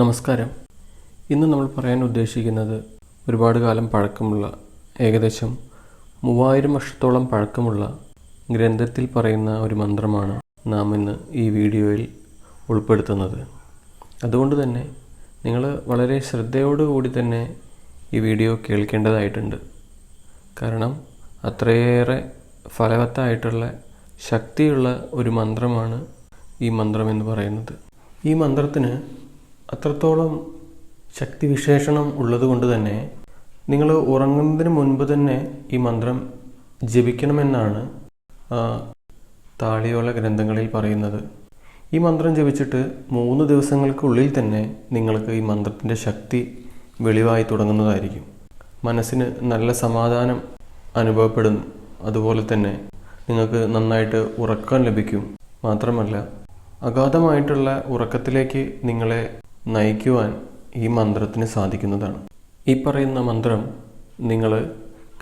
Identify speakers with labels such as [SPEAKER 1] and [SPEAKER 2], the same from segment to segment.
[SPEAKER 1] നമസ്കാരം. ഇന്ന് നമ്മൾ പറയാൻ ഉദ്ദേശിക്കുന്നത് ഒരുപാട് കാലം പഴക്കമുള്ള ഏകദേശം മൂവായിരം വർഷത്തോളം പഴക്കമുള്ള ഗ്രന്ഥത്തിൽ പറയുന്ന ഒരു മന്ത്രമാണ് നാം ഇന്ന് ഈ വീഡിയോയിൽ ഉൾപ്പെടുത്തുന്നത്. അതുകൊണ്ട് തന്നെ നിങ്ങൾ വളരെ ശ്രദ്ധയോടുകൂടി തന്നെ ഈ വീഡിയോ കേൾക്കേണ്ടതായിട്ടുണ്ട്. കാരണം അത്രയേറെ ഫലവത്തായിട്ടുള്ള ശക്തിയുള്ള ഒരു മന്ത്രമാണ് ഈ മന്ത്രം എന്ന് പറയുന്നത്. ഈ മന്ത്രത്തിന് അത്രത്തോളം ശക്തി വിശേഷണം ഉള്ളതുകൊണ്ട് തന്നെ നിങ്ങൾ ഉറങ്ങുന്നതിന് മുൻപ് തന്നെ ഈ മന്ത്രം ജപിക്കണമെന്നാണ് താളിയോല ഗ്രന്ഥങ്ങളിൽ പറയുന്നത്. ഈ മന്ത്രം ജപിച്ചിട്ട് മൂന്ന് ദിവസങ്ങൾക്കുള്ളിൽ തന്നെ നിങ്ങൾക്ക് ഈ മന്ത്രത്തിന്റെ ശക്തി വെളിവായി തുടങ്ങുന്നതായിരിക്കും. മനസ്സിന് നല്ല സമാധാനം അനുഭവപ്പെടും. അതുപോലെ തന്നെ നിങ്ങൾക്ക് നന്നായിട്ട് ഉറക്കം ലഭിക്കും. മാത്രമല്ല അഗാധമായിട്ടുള്ള ഉറക്കത്തിലേക്ക് നിങ്ങളെ നയിക്കുവാൻ ഈ മന്ത്രത്തിന് സാധിക്കുന്നതാണ്. ഈ പറയുന്ന മന്ത്രം നിങ്ങൾ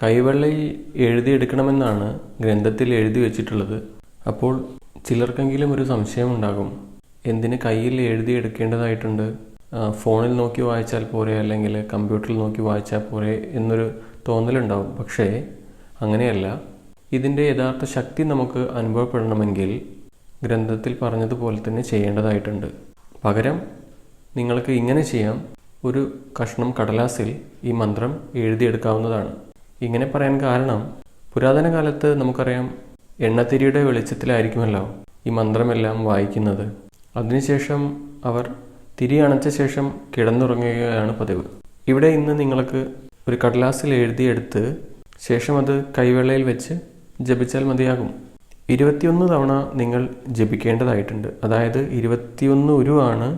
[SPEAKER 1] കൈവെള്ളയിൽ എഴുതിയെടുക്കണമെന്നാണ് ഗ്രന്ഥത്തിൽ എഴുതി വെച്ചിട്ടുള്ളത്. അപ്പോൾ ചിലർക്കെങ്കിലും ഒരു സംശയം ഉണ്ടാകും. എന്തിന് കയ്യിൽ എഴുതിയെടുക്കേണ്ടതായിട്ടുണ്ട്? ഫോണിൽ നോക്കി വായിച്ചാൽ പോരെ അല്ലെങ്കിൽ കമ്പ്യൂട്ടറിൽ നോക്കി വായിച്ചാൽ പോരെ എന്നൊരു തോന്നലുണ്ടാവും. പക്ഷേ അങ്ങനെയല്ല. ഇതിന്റെ യഥാർത്ഥ ശക്തി നമുക്ക് അനുഭവപ്പെടണമെങ്കിൽ ഗ്രന്ഥത്തിൽ പറഞ്ഞതുപോലെ തന്നെ ചെയ്യേണ്ടതായിട്ടുണ്ട്. പകരം നിങ്ങൾക്ക് ഇങ്ങനെ ചെയ്യാം. ഒരു കഷ്ണം കടലാസിൽ ഈ മന്ത്രം എഴുതിയെടുക്കാവുന്നതാണ്. ഇങ്ങനെ പറയാൻ കാരണം പുരാതന കാലത്ത് നമുക്കറിയാം എണ്ണത്തിരിയുടെ വെളിച്ചത്തിലായിരിക്കുമല്ലോ ഈ മന്ത്രമെല്ലാം വായിക്കുന്നത്. അതിനുശേഷം അവർ തിരി അണച്ച ശേഷം കിടന്നുറങ്ങുകയാണ് പതിവ്. ഇവിടെ ഇന്ന് നിങ്ങൾക്ക് ഒരു കടലാസിൽ എഴുതിയെടുത്ത് ശേഷം അത് കൈവെള്ളയിൽ വെച്ച് ജപിച്ചാൽ മതിയാകും. ഇരുപത്തിയൊന്ന് തവണ നിങ്ങൾ ജപിക്കേണ്ടതായിട്ടുണ്ട്. അതായത് ഇരുപത്തിയൊന്ന് ഉരുവാണ്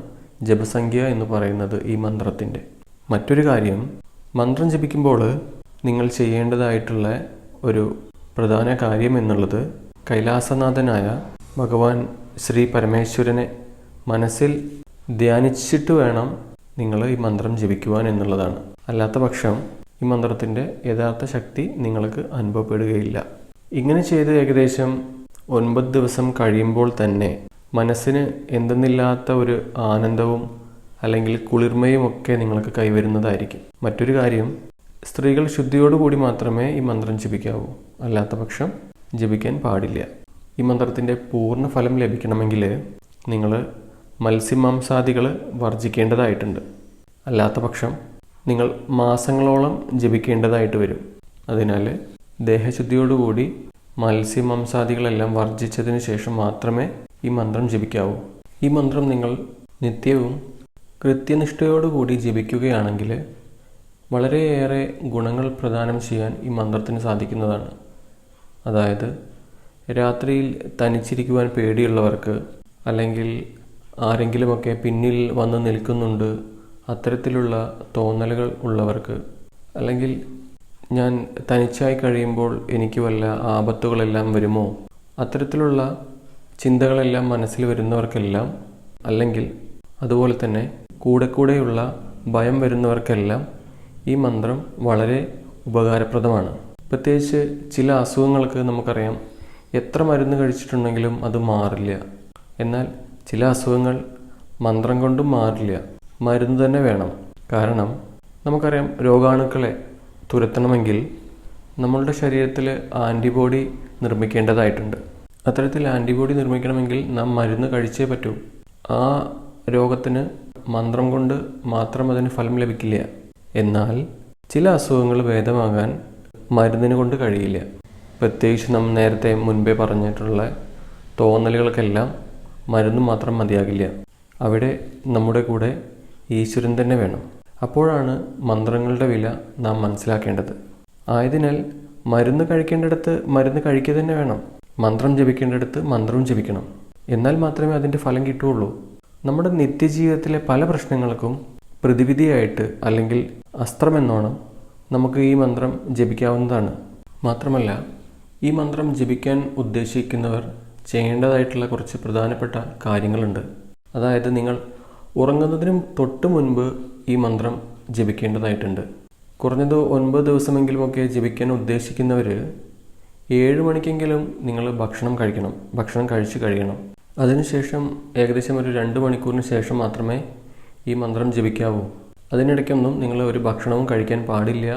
[SPEAKER 1] ജപസംഖ്യ എന്ന് പറയുന്നത് ഈ മന്ത്രത്തിന്റെ. മറ്റൊരു കാര്യം മന്ത്രം ജപിക്കുമ്പോൾ നിങ്ങൾ ചെയ്യേണ്ടതായിട്ടുള്ള ഒരു പ്രധാന കാര്യം എന്നുള്ളത് കൈലാസനാഥനായ ഭഗവാൻ ശ്രീ പരമേശ്വരനെ മനസ്സിൽ ധ്യാനിച്ചിട്ട് വേണം നിങ്ങൾ ഈ മന്ത്രം ജപിക്കുവാൻ എന്നുള്ളതാണ്. അല്ലാത്ത പക്ഷം ഈ മന്ത്രത്തിന്റെ യഥാർത്ഥ ശക്തി നിങ്ങൾക്ക് അനുഭവപ്പെടുകയില്ല. ഇങ്ങനെ ചെയ്ത് ഏകദേശം ഒൻപത് ദിവസം കഴിയുമ്പോൾ തന്നെ മനസ്സിന് എന്തെന്നില്ലാത്ത ഒരു ആനന്ദവും അല്ലെങ്കിൽ കുളിർമയും ഒക്കെ നിങ്ങൾക്ക് കൈവരുന്നതായിരിക്കും. മറ്റൊരു കാര്യം സ്ത്രീകൾ ശുദ്ധിയോടുകൂടി മാത്രമേ ഈ മന്ത്രം ജപിക്കാവൂ. അല്ലാത്ത പക്ഷം ജപിക്കാൻ പാടില്ല. ഈ മന്ത്രത്തിന്റെ പൂർണ ഫലം ലഭിക്കണമെങ്കിൽ നിങ്ങൾ മത്സ്യമാംസാദികൾ വർജിക്കേണ്ടതായിട്ടുണ്ട് അല്ലാത്ത പക്ഷം നിങ്ങൾ മാസങ്ങളോളം ജപിക്കേണ്ടതായിട്ട് വരും. അതിനാൽ ദേഹശുദ്ധിയോടുകൂടി മത്സ്യമാംസാദികളെല്ലാം വർജിച്ചതിന് ശേഷം മാത്രമേ ഈ മന്ത്രം ജപിക്കാവൂ. ഈ മന്ത്രം നിങ്ങൾ നിത്യവും കൃത്യനിഷ്ഠയോടുകൂടി ജപിക്കുകയാണെങ്കിൽ വളരെയേറെ ഗുണങ്ങൾ പ്രദാനം ചെയ്യാൻ ഈ മന്ത്രത്തിന് സാധിക്കുന്നതാണ്. അതായത് രാത്രിയിൽ തനിച്ചിരിക്കുവാൻ പേടിയുള്ളവർക്ക് അല്ലെങ്കിൽ ആരെങ്കിലുമൊക്കെ പിന്നിൽ വന്ന് നിൽക്കുന്നുണ്ട് അത്തരത്തിലുള്ള തോന്നലുകൾ ഉള്ളവർക്ക് അല്ലെങ്കിൽ ഞാൻ തനിച്ചായി കഴിയുമ്പോൾ എനിക്ക് വല്ല ആപത്തുകളെല്ലാം വരുമോ? അത്തരത്തിലുള്ള ചിന്തകളെല്ലാം മനസ്സിൽ വരുന്നവർക്കെല്ലാം അല്ലെങ്കിൽ അതുപോലെ തന്നെ കൂടെ കൂടെയുള്ള ഭയം വരുന്നവർക്കെല്ലാം ഈ മന്ത്രം വളരെ ഉപകാരപ്രദമാണ്. പ്രത്യേകിച്ച് ചില അസുഖങ്ങൾക്ക് നമുക്കറിയാം എത്ര മരുന്ന് കഴിച്ചിട്ടുണ്ടെങ്കിലും അത് മാറില്ല. എന്നാൽ ചില അസുഖങ്ങൾ മന്ത്രം കൊണ്ടും മാറില്ല. മരുന്ന് തന്നെ വേണം. കാരണം നമുക്കറിയാം രോഗാണുക്കളെ തുരത്തണമെങ്കിൽ നമ്മളുടെ ശരീരത്തിൽ ആന്റിബോഡി നിർമ്മിക്കേണ്ടതായിട്ടുണ്ട്. അത്തരത്തിൽ ആന്റിബോഡി നിർമ്മിക്കണമെങ്കിൽ നാം മരുന്ന് കഴിച്ചേ പറ്റൂ. ആ രോഗത്തിന് മന്ത്രം കൊണ്ട് മാത്രം അതിന് ഫലം ലഭിക്കില്ല. എന്നാൽ ചില അസുഖങ്ങൾ ഭേദമാകാൻ മരുന്നിന് കൊണ്ട് കഴിയില്ല. പ്രത്യേകിച്ച് നാം നേരത്തെ മുൻപേ പറഞ്ഞിട്ടുള്ള തോന്നലുകൾക്കെല്ലാം മരുന്ന് മാത്രം മതിയാകില്ല. അവിടെ നമ്മുടെ കൂടെ ഈശ്വരൻ തന്നെ വേണം. അപ്പോഴാണ് മന്ത്രങ്ങളുടെ വില നാം മനസ്സിലാക്കേണ്ടത്. ആയതിനാൽ മരുന്ന് കഴിക്കേണ്ടിടത്ത് മരുന്ന് കഴിക്കുക തന്നെ വേണം. മന്ത്രം ജപിക്കേണ്ടടുത്ത് മന്ത്രവും ജപിക്കണം. എന്നാൽ മാത്രമേ അതിന്റെ ഫലം കിട്ടുകയുള്ളൂ. നമ്മുടെ നിത്യജീവിതത്തിലെ പല പ്രശ്നങ്ങൾക്കും പ്രതിവിധിയായിട്ട് അല്ലെങ്കിൽ അസ്ത്രമെന്നോണം നമുക്ക് ഈ മന്ത്രം ജപിക്കാവുന്നതാണ്. മാത്രമല്ല ഈ മന്ത്രം ജപിക്കാൻ ഉദ്ദേശിക്കുന്നവർ ചെയ്യേണ്ടതായിട്ടുള്ള കുറച്ച് പ്രധാനപ്പെട്ട കാര്യങ്ങളുണ്ട്. അതായത് നിങ്ങൾ ഉറങ്ങുന്നതിനും തൊട്ട് മുൻപ് ഈ മന്ത്രം ജപിക്കേണ്ടതായിട്ടുണ്ട്. കുറഞ്ഞത് ഒൻപത് ദിവസമെങ്കിലുമൊക്കെ ജപിക്കാൻ ഉദ്ദേശിക്കുന്നവർ ഏഴ് മണിക്കെങ്കിലും നിങ്ങൾ ഭക്ഷണം കഴിക്കണം. ഭക്ഷണം കഴിച്ച് കഴിയണം. അതിനുശേഷം ഏകദേശം ഒരു രണ്ട് മണിക്കൂറിന് ശേഷം മാത്രമേ ഈ മന്ത്രം ജപിക്കാവൂ. അതിനിടയ്ക്കൊന്നും നിങ്ങൾ ഒരു ഭക്ഷണവും കഴിക്കാൻ പാടില്ല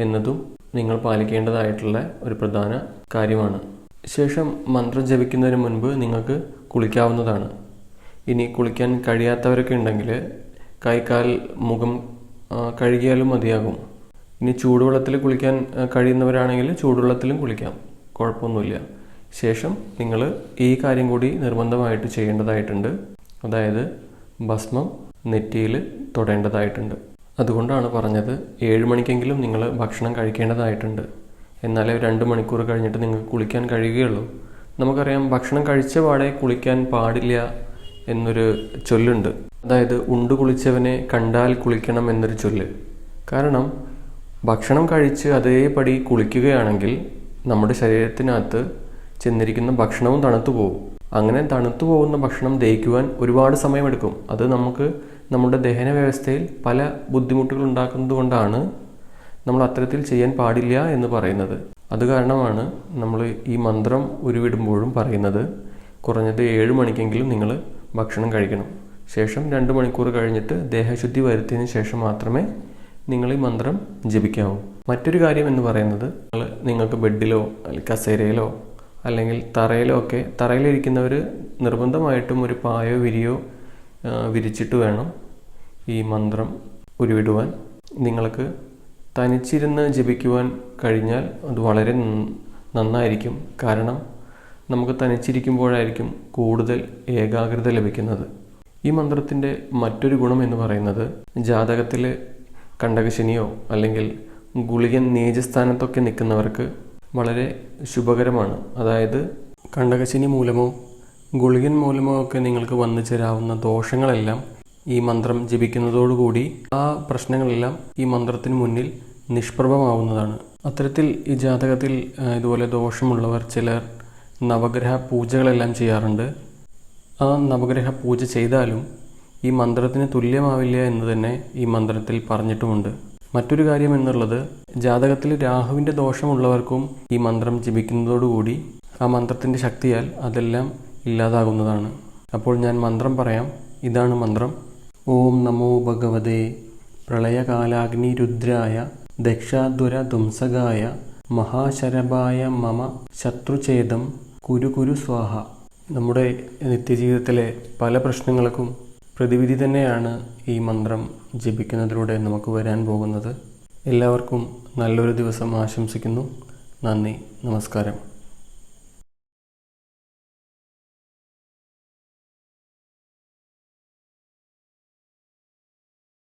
[SPEAKER 1] എന്നതും നിങ്ങൾ പാലിക്കേണ്ടതായിട്ടുള്ള ഒരു പ്രധാന കാര്യമാണ്. ശേഷം മന്ത്രം ജപിക്കുന്നതിന് മുൻപ് നിങ്ങൾക്ക് കുളിക്കാവുന്നതാണ്. ഇനി കുളിക്കാൻ കഴിയാത്തവരൊക്കെ ഉണ്ടെങ്കിൽ കൈക്കാൽ മുഖം കഴുകിയാലും മതിയാകും. ഇനി ചൂടുവെള്ളത്തിൽ കുളിക്കാൻ കഴിയുന്നവരാണെങ്കിൽ ചൂടുവെള്ളത്തിലും കുളിക്കാം. കുഴപ്പമൊന്നുമില്ല. ശേഷം നിങ്ങൾ ഈ കാര്യം കൂടി നിർബന്ധമായിട്ട് ചെയ്യേണ്ടതായിട്ടുണ്ട്. അതായത് ഭസ്മം നെറ്റിയിൽ തൊടേണ്ടതായിട്ടുണ്ട്. അതുകൊണ്ടാണ് പറഞ്ഞത് ഏഴ് മണിക്കെങ്കിലും നിങ്ങൾ ഭക്ഷണം കഴിക്കേണ്ടതായിട്ടുണ്ട്. എന്നാലേ രണ്ട് മണിക്കൂർ കഴിഞ്ഞിട്ട് നിങ്ങൾക്ക് കുളിക്കാൻ കഴിയുകയുള്ളൂ. നമുക്കറിയാം ഭക്ഷണം കഴിച്ച പാടെ കുളിക്കാൻ പാടില്ല എന്നൊരു ചൊല്ലുണ്ട്. അതായത് ഉണ്ട് കുളിച്ചവനെ കണ്ടാൽ കുളിക്കണം എന്നൊരു ചൊല്ല്. കാരണം ഭക്ഷണം കഴിച്ച് അതേപടി കുളിക്കുകയാണെങ്കിൽ നമ്മുടെ ശരീരത്തിനകത്ത് ചെന്നിരിക്കുന്ന ഭക്ഷണവും തണുത്തു പോകും. അങ്ങനെ തണുത്തു പോകുന്ന ഭക്ഷണം ദഹിക്കുവാൻ ഒരുപാട് സമയമെടുക്കും. അത് നമുക്ക് നമ്മുടെ ദഹന വ്യവസ്ഥയിൽ പല ബുദ്ധിമുട്ടുകൾ ഉണ്ടാക്കുന്നത് കൊണ്ടാണ് നമ്മൾ അത്തരത്തിൽ ചെയ്യാൻ പാടില്ല എന്ന് പറയുന്നത്. അത് കാരണമാണ് നമ്മൾ ഈ മന്ത്രം ഉരുവിടുമ്പോഴും പറയുന്നത് കുറഞ്ഞത് ഏഴ് മണിക്കെങ്കിലും നിങ്ങൾ ഭക്ഷണം കഴിക്കണം. ശേഷം രണ്ട് മണിക്കൂർ കഴിഞ്ഞിട്ട് ദേഹശുദ്ധി വരുത്തിയതിന് ശേഷം മാത്രമേ നിങ്ങൾ ഈ മന്ത്രം ജപിക്കാവൂ. മറ്റൊരു കാര്യം എന്ന് പറയുന്നത് നിങ്ങൾ നിങ്ങൾക്ക് ബെഡിലോ അല്ലെങ്കിൽ കസേരയിലോ അല്ലെങ്കിൽ തറയിലോ ഒക്കെ തറയിലിരിക്കുന്നവർ നിർബന്ധമായിട്ടും ഒരു പായോ വിരിയോ വിരിച്ചിട്ട് വേണം ഈ മന്ത്രം ഉരുവിടുവാൻ. നിങ്ങൾക്ക് തനിച്ചിരുന്ന് ജപിക്കുവാൻ കഴിഞ്ഞാൽ അത് വളരെ നന്നായിരിക്കും. കാരണം നമുക്ക് തനിച്ചിരിക്കുമ്പോഴായിരിക്കും കൂടുതൽ ഏകാഗ്രത ലഭിക്കുന്നത്. ഈ മന്ത്രത്തിന്റെ മറ്റൊരു ഗുണം എന്ന് പറയുന്നത് ജാതകത്തിൽ കണ്ടകശനിയോ അല്ലെങ്കിൽ ഗുളികൻ നീചസ്ഥാനത്തൊക്കെ നിൽക്കുന്നവർക്ക് വളരെ ശുഭകരമാണ്. അതായത് കണ്ടകശനി മൂലമോ ഗുളികൻ മൂലമോ ഒക്കെ നിങ്ങൾക്ക് വന്നു ചേരാവുന്ന ദോഷങ്ങളെല്ലാം ഈ മന്ത്രം ജപിക്കുന്നതോടുകൂടി ആ പ്രശ്നങ്ങളെല്ലാം ഈ മന്ത്രത്തിന് മുന്നിൽ നിഷ്പ്രഭമാവുന്നതാണ്. അത്തരത്തിൽ ഈ ജാതകത്തിൽ ഇതുപോലെ ദോഷമുള്ളവർ ചിലർ നവഗ്രഹ പൂജകളെല്ലാം ചെയ്യാറുണ്ട്. ആ നവഗ്രഹ പൂജ ചെയ്താലും ഈ മന്ത്രത്തിന് തുല്യമാവില്ല എന്ന് തന്നെ ഈ മന്ത്രത്തിൽ പറഞ്ഞിട്ടുമുണ്ട്. മറ്റൊരു കാര്യം എന്നുള്ളത് ജാതകത്തിൽ രാഹുവിന്റെ ദോഷമുള്ളവർക്കും ഈ മന്ത്രം ജപിക്കുന്നതോടുകൂടി ആ മന്ത്രത്തിന്റെ ശക്തിയാൽ അതെല്ലാം ഇല്ലാതാകുന്നതാണ്. അപ്പോൾ ഞാൻ മന്ത്രം പറയാം. ഇതാണ് മന്ത്രം. ഓം നമോ ഭഗവതേ. പ്രളയകാലാഗ്നി രുദ്രായ ദക്ഷാദ്വര ധ്വംസകായ മഹാശരഭായ മമ ശത്രുഛേദം കുരു കുരു സ്വാഹ. നമ്മുടെ നിത്യജീവിതത്തിലെ പല പ്രശ്നങ്ങൾക്കും പ്രതിവിധി തന്നെയാണ് ഈ മന്ത്രം ജപിക്കുന്നതിലൂടെ നമുക്ക് വരാൻ പോകുന്നത്. എല്ലാവർക്കും നല്ലൊരു ദിവസം ആശംസിക്കുന്നു. നന്ദി. നമസ്കാരം.